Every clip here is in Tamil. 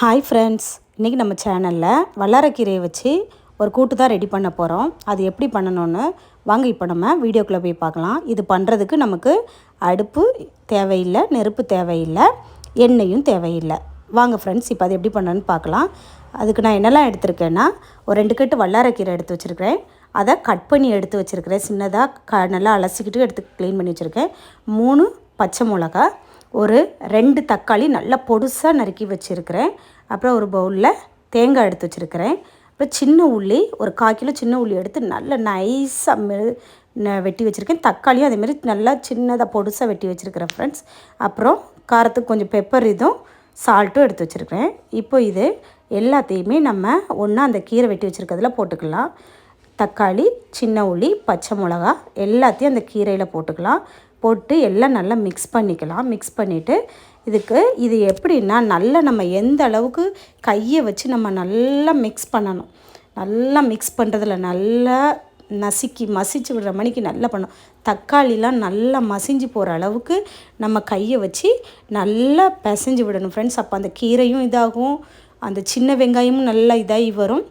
ஹாய் ஃப்ரெண்ட்ஸ் இன்றைக்கி நம்ம சேனலில் வல்லாரக்கீரையை வச்சு ஒரு கூட்டு தான் ரெடி பண்ண போகிறோம் அது எப்படி பண்ணணும்னு வாங்க இப்போ நம்ம வீடியோக்குள்ளே போய் பார்க்கலாம். இது பண்ணுறதுக்கு நமக்கு அடுப்பு தேவையில்லை நெருப்பு தேவையில்லை எண்ணெயும் தேவையில்லை. வாங்க ஃப்ரெண்ட்ஸ் இப்போ அது எப்படி பண்ணணும்னு பார்க்கலாம். அதுக்கு நான் என்னெல்லாம் எடுத்திருக்கேன்னா ஒரு ரெண்டு கட்டு வல்லாரக்கீரை எடுத்து வச்சுருக்கிறேன். அதை கட் பண்ணி எடுத்து வச்சுருக்கிறேன். சின்னதாக க நல்லா அலசிக்கிட்டு எடுத்து க்ளீன் பண்ணி வச்சுருக்கேன். மூணு பச்சை மிளகா ஒரு ரெண்டு தக்காளி நல்லா பொடுசாக நறுக்கி வச்சுருக்கிறேன். அப்புறம் ஒரு பவுலில் தேங்காய் எடுத்து வச்சுருக்கிறேன். அப்புறம் சின்ன உள்ளி ஒரு கால் கிலோ சின்ன உள்ளி எடுத்து நல்லா நைஸாக வெட்டி வச்சுருக்கேன். தக்காளியும் அதேமாரி நல்லா சின்னதாக பொடுசாக வெட்டி வச்சுருக்கிறேன் ஃப்ரெண்ட்ஸ் அப்புறம் காரத்துக்கு கொஞ்சம் பெப்பர் இதுவும் சால்ட்டும் எடுத்து வச்சுருக்கிறேன். இப்போ இது எல்லாத்தையுமே நம்ம ஒன்றா அந்த கீரை வெட்டி வச்சுருக்கிறதுல போட்டுக்கலாம். தக்காளி சின்ன உள்ளி பச்சை மிளகா எல்லாத்தையும் அந்த கீரையில் போட்டுக்கலாம். போட்டு எல்லாம் நல்லா மிக்ஸ் பண்ணிக்கலாம். மிக்ஸ் பண்ணிவிட்டு இதுக்கு இது எப்படின்னா நல்லா நம்ம எந்த அளவுக்கு கையை வச்சு நம்ம நல்லா மிக்ஸ் பண்ணணும். நல்லா மிக்ஸ் பண்ணுறதுல நல்லா நசுக்கி மசிச்சு விடுற மணிக்கு நல்லா பண்ணும் தக்காளிலாம் நல்லா மசிஞ்சு போகிற அளவுக்கு நம்ம கையை வச்சு நல்லா பிசைஞ்சு விடணும் ஃப்ரெண்ட்ஸ் அப்போ அந்த கீரையும் இதாகும். அந்த சின்ன வெங்காயமும் நல்லா இதாகி வரும்.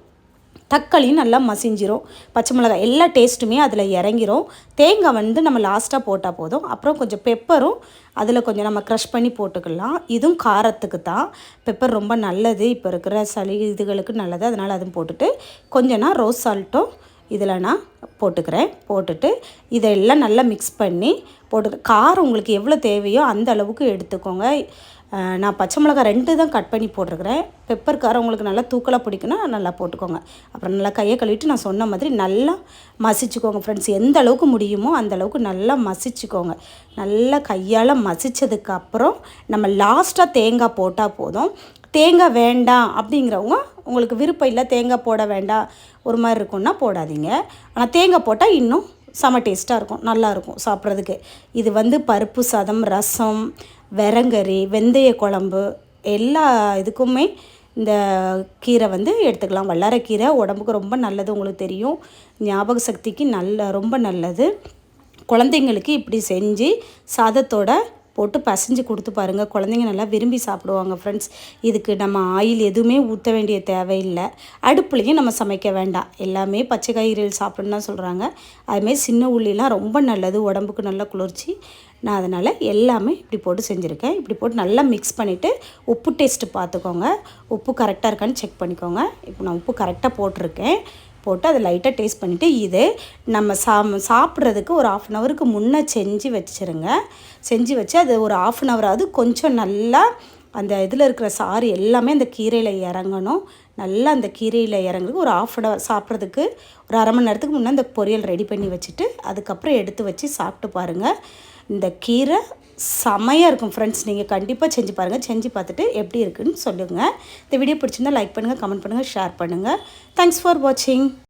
தக்காளியும் நல்லா மசிஞ்சிரும் பச்சை மிளகாய் எல்லா டேஸ்ட்டுமே அதில் இறங்கிரும். தேங்காய் வந்து நம்ம லாஸ்ட்டாக போட்டால் போதும். அப்புறம் கொஞ்சம் பெப்பரும் அதில் கொஞ்சம் நம்ம க்ரஷ் பண்ணி போட்டுக்கலாம். இதுவும் காரத்துக்கு தான். பெப்பர் ரொம்ப நல்லது. இப்போ இருக்கிற சளி இதுகளுக்கு நல்லது. அதனால் அதுவும் போட்டுட்டு கொஞ்சம்னா ரோஸ் சால்ட்டும் இதில் நான் போட்டுக்கிறேன். போட்டுட்டு இதெல்லாம் நல்லா மிக்ஸ் பண்ணி போட்டு காரம் உங்களுக்கு எவ்வளோ தேவையோ அந்த அளவுக்கு எடுத்துக்கோங்க. நான் பச்சை மிளகா ரெண்டு தான் கட் பண்ணி போட்டிருக்கிறேன். பெப்பர் காரம் உங்களுக்கு நல்லா தூக்கலாக பிடிக்குன்னா நல்லா போட்டுக்கோங்க. அப்புறம் நல்லா கையை கழுவிட்டு நான் சொன்ன மாதிரி நல்லா மசிச்சுக்கோங்க ஃப்ரெண்ட்ஸ் எந்த அளவுக்கு முடியுமோ அந்த அளவுக்கு நல்லா மசிச்சுக்கோங்க. நல்லா கையால் மசித்ததுக்கப்புறம் நம்ம லாஸ்ட்டாக தேங்காய் போட்டால் போதும். தேங்காய் வேண்டாம் அப்படிங்கிறவங்க உங்களுக்கு விருப்பம் இல்லை தேங்காய் போட வேண்டாம். ஒரு மாதிரி இருக்கும்னா போடாதீங்க. ஆனால் தேங்காய் போட்டால் இன்னும் செம டேஸ்ட்டாக இருக்கும். நல்லாயிருக்கும் சாப்பிட்றதுக்கு. இது வந்து பருப்பு சாதம் ரசம் விரங்கறி வெந்தய குழம்பு எல்லா இதுக்குமே இந்த கீரை வந்து எடுத்துக்கலாம். வல்லாரக்கீரை உடம்புக்கு ரொம்ப நல்லது உங்களுக்கு தெரியும். ஞாபக சக்திக்கு நல்ல ரொம்ப நல்லது. குழந்தைங்களுக்கு இப்படி செஞ்சு சாதத்தோட போட்டு பசைஞ்சு கொடுத்து பாருங்கள் குழந்தைங்க நல்லா விரும்பி சாப்பிடுவாங்க ஃப்ரெண்ட்ஸ் இதுக்கு நம்ம ஆயில் எதுவுமே ஊற்ற வேண்டிய தேவையில்லை. அடுப்புலையும் நம்ம சமைக்க வேண்டாம். எல்லாமே பச்சை காய்கறிகள் சாப்பிட்ணுன்னு தான் சொல்கிறாங்க அதுமாரி சின்ன உள்ளிலாம் ரொம்ப நல்லது. உடம்புக்கு நல்ல குளிர்ச்சி. நான் அதனால் எல்லாமே இப்படி போட்டு செஞ்சுருக்கேன். இப்படி போட்டு நல்லா மிக்ஸ் பண்ணிவிட்டு உப்பு டேஸ்ட்டு பார்த்துக்கோங்க உப்பு கரெக்டாக இருக்கான்னு செக் பண்ணிக்கோங்க. இப்போ நான் உப்பு கரெக்டாக போட்டிருக்கேன். போட்டு அதை லைட்டாக டேஸ்ட் பண்ணிவிட்டு இது நம்ம சா சாப்பிட்றதுக்கு ஒரு ஆஃப் அன் ஹவருக்கு முன்னே செஞ்சு வச்சுருங்க. செஞ்சு வச்சு அது ஒரு ஆஃப் அன் ஹவராவது கொஞ்சம் நல்லா அந்த இதில் இருக்கிற சாறு எல்லாமே அந்த கீரையில் இறங்கணும். நல்லா அந்த கீரையில் இறங்குறதுக்கு ஒரு ஆஃப் அன் ஹவர் சாப்பிட்றதுக்கு ஒரு அரை மணி நேரத்துக்கு முன்னே அந்த பொரியல் ரெடி பண்ணி வச்சுட்டு அதுக்கப்புறம் எடுத்து வச்சு சாப்பிட்டு பாருங்கள் இந்த கீரை செமையாக இருக்கும் ஃப்ரெண்ட்ஸ் நீங்கள் கண்டிப்பாக செஞ்சு பாருங்கள் செஞ்சு பார்த்துட்டு எப்படி இருக்குன்னு சொல்லுங்கள் இந்த வீடியோ பிடிச்சிருந்தால் லைக் பண்ணுங்கள் கமெண்ட் பண்ணுங்கள் ஷேர் பண்ணுங்கள் தேங்க்ஸ் ஃபார் வாட்சிங்